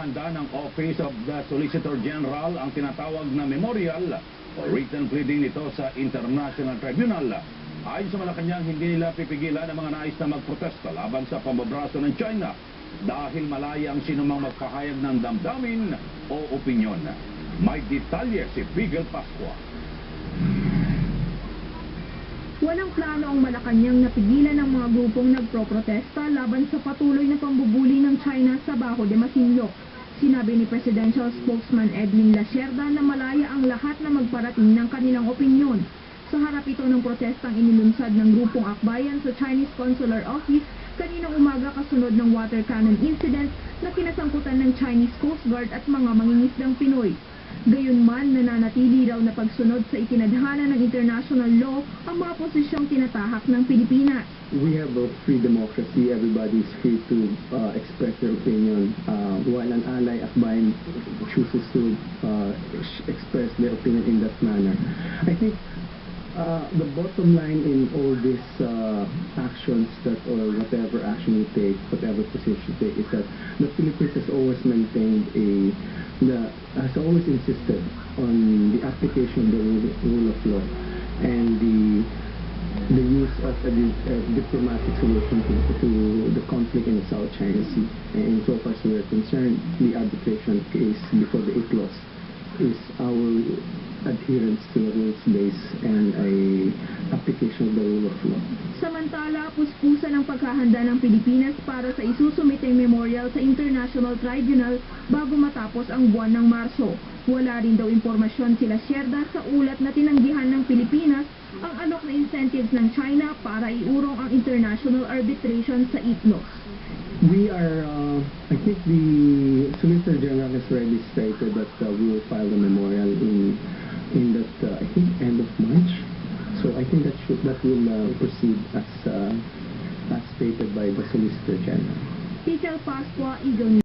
Inihanda ng Office of the Solicitor General ang tinatawag na memorial o written pleading nito sa International Tribunal. Ayon sa Malacanang, hindi nila pipigilan ang mga nais na magprotesta laban sa pambabraso ng China dahil malaya ang sinumang magpahayag ng damdamin o opinyon. May detalye si Figel Pascua. Walang plano ang Malacanang na pigilan ang mga grupong nagpro-protesta laban sa patuloy na pambubuli ng China sa Bajo de Masinloc. Sinabi ni Presidential Spokesman Edwin Lacerda na malaya ang lahat na magparating ng kanilang opinyon. Sa harap ito ng protestang inilunsad ng grupong akbayan sa Chinese Consular Office kaninang umaga kasunod ng water cannon incident na kinasangkutan ng Chinese Coast Guard at mga mangingisdang Pinoy. Gayunman, nananatili raw na pagsunod sa itinadhana ng international law ang mga posisyong tinatahak ng Pilipinas. we have a free democracy. Everybody is free to uh, express their opinion. Uh, while an ally Akbayan chooses to uh, express their opinion in that manner, I think uh, the bottom line in all these uh, actions that or whatever action we take, whatever position we take, is that the Philippines has always maintained a the has always insisted on the application of the rule, rule of law. And the the use of a, a uh, diplomatic solution to, to the conflict in the South China Sea. And so far as we are concerned, the arbitration case before the ICLOS is our adherence to the rules base and uh, a application of the rule of law. Samantala, puspusan ang paghahanda ng Pilipinas para sa isusumiteng memorial sa International Tribunal bago matapos ang buwan ng Marso. Wala rin daw impormasyon sila Sierda sa ulat na tinanggihan ng Pilipinas ang alok na incentives ng China para iurong ang international arbitration sa ITLOS. We are, uh, I think the Solicitor General has already stated that uh, we will file the memorial in, in that, uh, I think, end of March. That will uh, proceed as, uh, as stated by the Solicitor General.